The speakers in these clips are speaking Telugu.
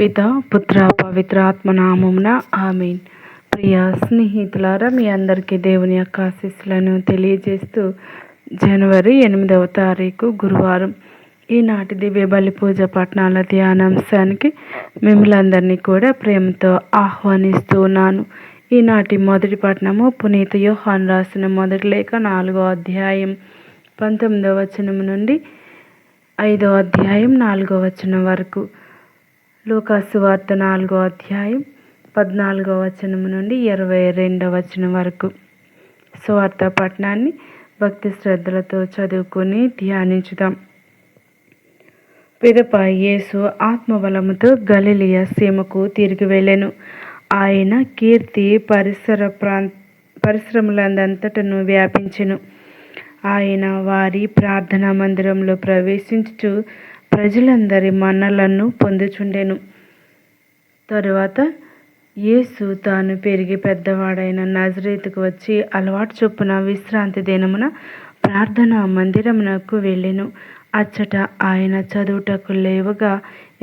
పిత పుత్ర పవిత్ర ఆత్మనామమున ఆమెన్. ప్రియ స్నేహితులారా మీ అందరికీ దేవుని యొక్క ఆశీస్సులను తెలియజేస్తూ జనవరి ఎనిమిదవ తారీఖు గురువారం ఈనాటి దివ్య బలి పూజ పట్టణాల ధ్యానాంశానికి మిమ్మల్ందరినీ కూడా ప్రేమతో ఆహ్వానిస్తూ ఉన్నాను. ఈనాటి మొదటి పట్టణము పునీత యోహాన్ రాసిన మొదటి లేఖ నాలుగో అధ్యాయం పంతొమ్మిదవ వచనం నుండి ఐదో అధ్యాయం నాలుగో వచనం వరకు. లూకాసు వార్త నాలుగో అధ్యాయం పద్నాలుగో వచనం నుండి ఇరవై రెండవ వచనం వరకు. సువార్త పట్టణాన్ని భక్తి శ్రద్ధలతో చదువుకొని ధ్యానించుదాం. పిదప యేసు ఆత్మబలముతో గలిలియ సీమకు తిరిగి వెళ్ళెను. ఆయన కీర్తి పరిసర ప్రాంత పరిశ్రమలందంతటను వ్యాపించెను. ఆయన వారి ప్రార్థనా మందిరంలో ప్రవేశించుచు ప్రజలందరి మన్నలను పొందుచుండెను. తరువాత యేసు తాను పెరిగి పెద్దవాడైన నజరేతుకు వచ్చి అలవాటు చొప్పున విశ్రాంతి దినమున ప్రార్థనా మందిరమునకు వెళ్ళెను. అచ్చట ఆయన చదువుటకు లేవగా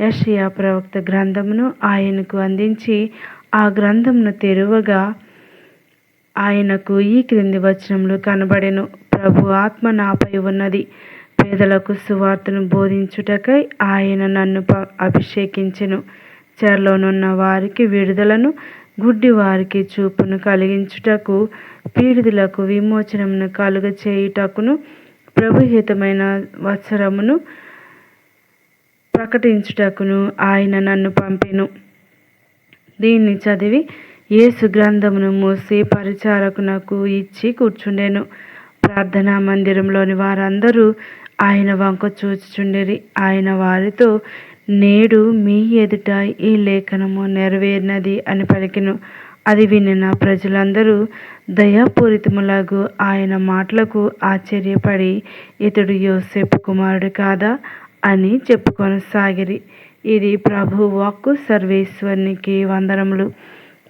యషయా ప్రవక్త గ్రంథమును ఆయనకు అందించి ఆ గ్రంథమును తెరువగా ఆయనకు ఈ క్రింది వచనములు కనబడెను. ప్రభు ఆత్మ నాపై ఉన్నది. పేదలకు సువార్తను బోధించుటకై ఆయన నన్ను అభిషేకించెను. చెరలోనున్న వారికి విడుదలను గుడ్డి వారికి చూపును కలిగించుటకు పీడితులకు విమోచనమును కలుగ చేయుటకును ప్రభుహితమైన వత్సరమును ప్రకటించుటకును ఆయన నన్ను పంపెను. దీన్ని చదివి యేసు గ్రంథమును మూసి పరిచారకునకు ఇచ్చి కూర్చుండెను. ప్రార్థనా మందిరంలోని వారందరూ ఆయన వంక చూచుచుండిరి. ఆయన వారితో నేడు మీ ఎదుట ఈ లేఖనము నెరవేరినది అని పలికిను. అది వినిన ప్రజలందరూ దయాపూరితములాగు ఆయన మాటలకు ఆశ్చర్యపడి ఇతడు యోసేపు కుమారుడు కాదా అని చెప్పుకొనసాగిరి. ఇది ప్రభు వాక్కు సర్వేశ్వరునికి వందనములు.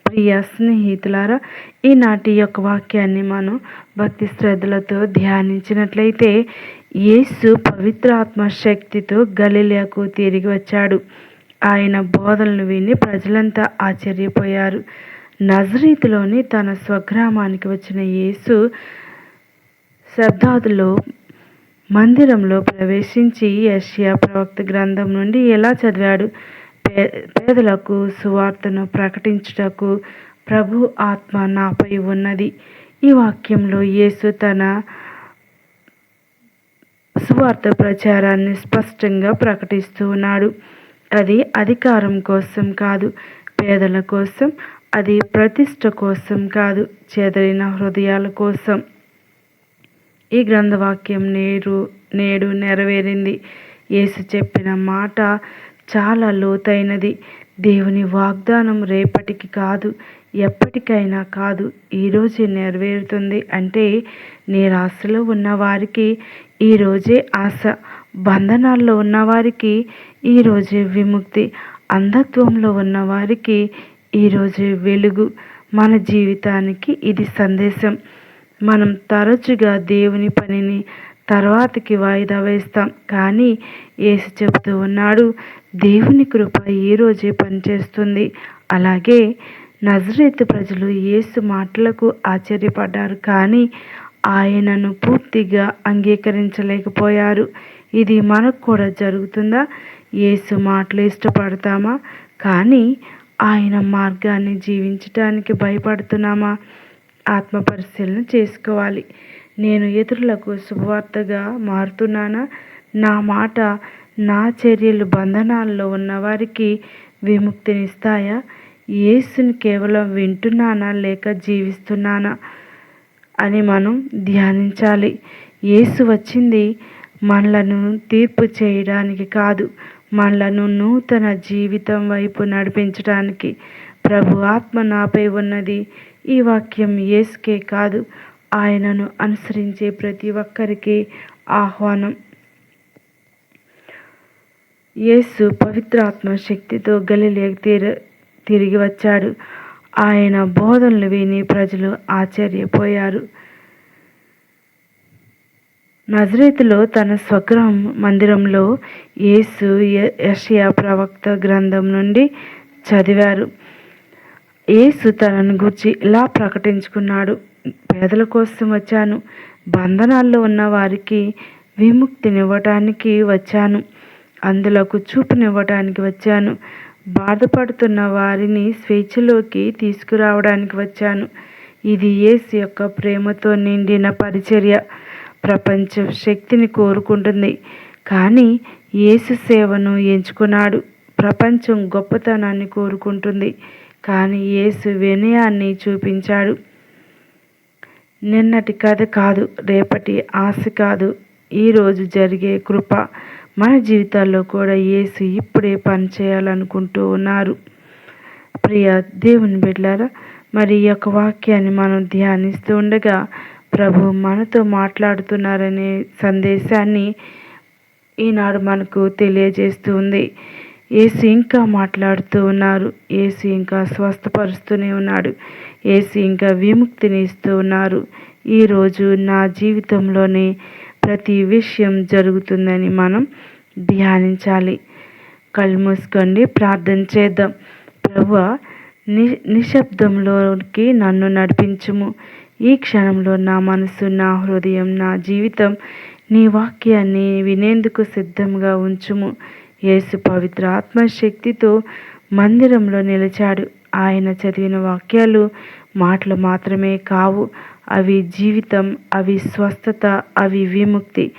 ప్రియ స్నేహితులారా ఈనాటి యొక్క వాక్యాన్ని మనం భక్తి శ్రద్ధలతో ధ్యానించినట్లయితే యేసు పవిత్రాత్మ శక్తితో గలిలియాకు తిరిగి వచ్చాడు. ఆయన బోధనలు విని ప్రజలంతా ఆశ్చర్యపోయారు. నజరీతిలోని తన స్వగ్రామానికి వచ్చిన యేసు శబ్దాదులో మందిరంలో ప్రవేశించి యష్యా ప్రవక్త గ్రంథం నుండి ఎలా చదివాడు? పేదలకు సువార్తను ప్రకటించుటకు ప్రభు ఆత్మ నాపై ఉన్నది. ఈ వాక్యంలో యేసు తన సువార్త ప్రచారాన్ని స్పష్టంగా ప్రకటిస్తూ ఉన్నాడు. అది అధికారం కోసం కాదు పేదల కోసం అది ప్రతిష్ట కోసం కాదు చెదరిన హృదయాల కోసం. ఈ గ్రంథవాక్యం నేడు నేడు నెరవేరింది. యేసు చెప్పిన మాట చాలా లోతైనది. దేవుని వాగ్దానం రేపటికి కాదు ఎప్పటికైనా కాదు ఈరోజే నెరవేరుతుంది. అంటే నిరాశలో ఉన్నవారికి ఈరోజే ఆశ బంధనాల్లో ఉన్నవారికి ఈరోజే విముక్తి అంధత్వంలో ఉన్నవారికి ఈరోజే వెలుగు. మన జీవితానికి ఇది సందేశం. మనం తరచుగా దేవుని పనిని తర్వాతకి వాయిదా వేస్తాం. కానీ ఏసు చెబుతూ ఉన్నాడు దేవుని కృప ఈ రోజే పనిచేస్తుంది. అలాగే నజరేతు ప్రజలు యేసు మాటలకు ఆశ్చర్యపడ్డారు కానీ ఆయనను పూర్తిగా అంగీకరించలేకపోయారు. ఇది మనకు కూడా జరుగుతుందా? యేసు మాటలు ఇష్టపడతామా? కానీ ఆయన మార్గాన్ని జీవించటానికి భయపడుతున్నామా? ఆత్మ పరిశీలన చేసుకోవాలి. నేను ఇతరులకు శుభవార్తగా మారుతున్నానా? నా మాట నా చర్యలు బంధనాల్లో ఉన్నవారికి విముక్తినిస్తాయా? యేసుని కేవలం వింటున్నానా లేక జీవిస్తున్నానా అని మనం ధ్యానించాలి. యేసు వచ్చింది మనలను తీర్పు చేయడానికి కాదు మనలను నూతన జీవితం వైపు నడిపించడానికి. ప్రభు ఆత్మ నాపై ఉన్నది ఈ వాక్యం యేసుకే కాదు ఆయనను అనుసరించే ప్రతి ఒక్కరికి ఆహ్వానం. యేసు పవిత్రాత్మ శక్తితో గలిలే తీర తిరిగి వచ్చాడు. ఆయన బోధనలు విని ప్రజలు ఆశ్చర్యపోయారు. నజరేతులో తన స్వగ్రహం మందిరంలో యేసు యషియా ప్రవక్త గ్రంథం నుండి చదివారు. యేసు తనను గురించి ఇలా ప్రకటించుకున్నాడు పేదల కోసం వచ్చాను బంధనాల్లో ఉన్న వారికి విముక్తినివ్వటానికి వచ్చాను అందులకు చూపునివ్వటానికి వచ్చాను బాధపడుతున్న వారిని స్వేచ్ఛలోకి తీసుకురావడానికి వచ్చాను. ఇది యేసు యొక్క ప్రేమతో నిండిన పరిచర్య. ప్రపంచ శక్తిని కోరుకుంటుంది. కానీ యేసు సేవను ఎంచుకున్నాడు. ప్రపంచం గొప్పతనాన్ని కోరుకుంటుంది. కానీ యేసు వినయాన్ని చూపించాడు. నిన్నటి కథ కాదు రేపటి ఆశ కాదు. ఈరోజు జరిగే కృప. మన జీవితాల్లో కూడా యేసు ఇప్పుడే పనిచేయాలనుకుంటూ ఉన్నారు. ప్రియ దేవుని బిడ్డారా మరి ఈ యొక్క వాక్యాన్ని మనం ధ్యానిస్తూ ఉండగా ప్రభు మనతో మాట్లాడుతున్నారనే సందేశాన్ని ఈనాడు మనకు తెలియజేస్తూ ఉంది. ఏసు ఇంకా మాట్లాడుతూ ఉన్నారు. ఏసు ఇంకా స్వస్థపరుస్తూనే ఉన్నాడు. ఏసు ఇంకా విముక్తిని ఇస్తూ ఉన్నారు. ఈరోజు నా జీవితంలోనే ప్రతి విషయం జరుగుతుందని మనం ధ్యానించాలి. కళ్ళు మూసుకోండి ప్రార్థన చేద్దాం. ప్రభు ని నిశ్శబ్దంలోకి నన్ను నడిపించుము. ఈ క్షణంలో నా మనసు నా హృదయం నా జీవితం నీ వాక్యాన్ని వినేందుకు సిద్ధంగా ఉంచుము. యేసు పవిత్ర ఆత్మశక్తితో మందిరంలో నిలిచాడు. ఆయన చదివిన వాక్యాలు మాటలు మాత్రమే కావు. అవి జీవితం అవి స్వస్థత అవి విముక్తి.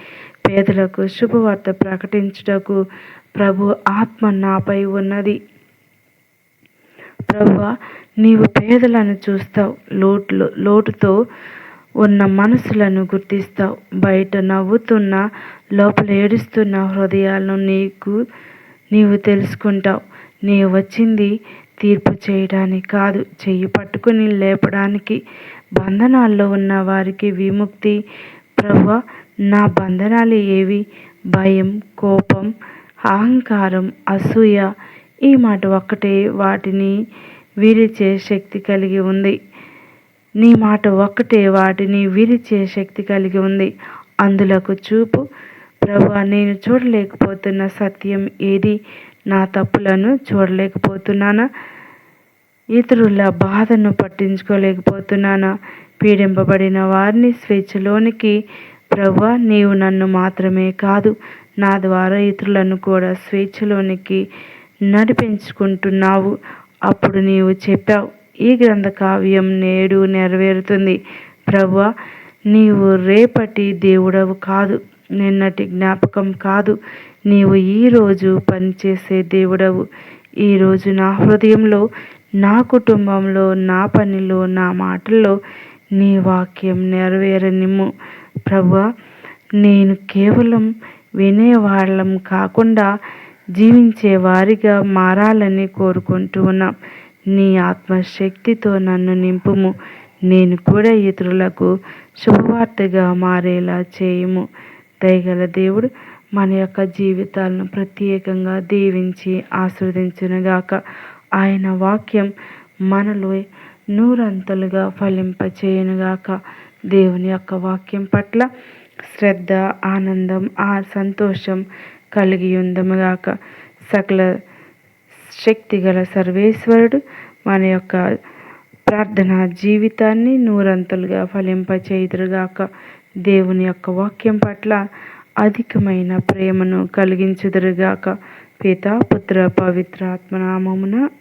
పేదలకు శుభవార్త ప్రకటించుటకు ప్రభు ఆత్మ నాపై ఉన్నది. ప్రభు నీవు పేదలను చూస్తావు లోట్లు లోటుతో ఉన్న మనసులను గుర్తిస్తావు. బయట నవ్వుతున్న లోపల ఏడుస్తున్న హృదయాలను నీకు నీవు తెలుసుకుంటావు. నీవు వచ్చింది తీర్పు చేయడానికి కాదు. చెయ్యి పట్టుకుని లేపడానికి బంధనాల్లో ఉన్న వారికి విముక్తి. ప్రభు నా బంధనాలు ఏవి? భయం కోపం అహంకారం అసూయ ఈ మాట ఒక్కటే వాటిని విరిచే శక్తి కలిగి ఉంది. నీ మాట ఒక్కటే వాటిని విరిచే శక్తి కలిగి ఉంది. అందులకు చూపు. ప్రభు నేను చూడలేకపోతున్న సత్యం ఏది? నా తప్పులను చూడలేకపోతున్నానా? ఇతరుల బాధను పట్టించుకోలేకపోతున్నానా? పీడింపబడిన వారిని స్వేచ్ఛలోనికి ప్రభు నీవు నన్ను మాత్రమే కాదు నా ద్వారా ఇతరులను కూడా స్వేచ్ఛలోనికి నడిపించుకుంటున్నావు. అప్పుడు నీవు చెప్పావు ఈ గ్రంథ కావ్యం నేడు నెరవేరుతుంది. ప్రభు నీవు రేపటి దేవుడవు కాదు నిన్నటి జ్ఞాపకం కాదు. నీవు ఈరోజు పనిచేసే దేవుడవు. ఈరోజు నా హృదయంలో నా కుటుంబంలో నా పనిలో నా మాటల్లో నీ వాక్యం నెరవేరనిమ్ము. ప్రభు నేను కేవలం వినేవాళ్ళం కాకుండా జీవించే వారిగా మారాలని కోరుకుంటూ ఉన్నాం. నీ ఆత్మశక్తితో నన్ను నింపుము. నేను కూడా ఇతరులకు శుభవార్తగా మారేలా చేయము. దయగల దేవుడు మన యొక్క జీవితాలను ప్రత్యేకంగా దీవించి ఆస్వాదించునుగాక. ఆయన వాక్యం మనలో నూరంతలుగా ఫలింపచేయునుగాక. దేవుని యొక్క వాక్యం పట్ల శ్రద్ధ ఆనందం ఆ సంతోషం కలిగి ఉందముగాక. సకల శక్తిగల సర్వేశ్వరుడు మన యొక్క ప్రార్థన జీవితాన్ని నూరంతలుగా ఫలింపచేయుదురుగాక. దేవుని యొక్క వాక్యం పట్ల అధికమైన ప్రేమను కలిగించుదురుగాక. పిత పుత్ర పవిత్ర ఆత్మనామమున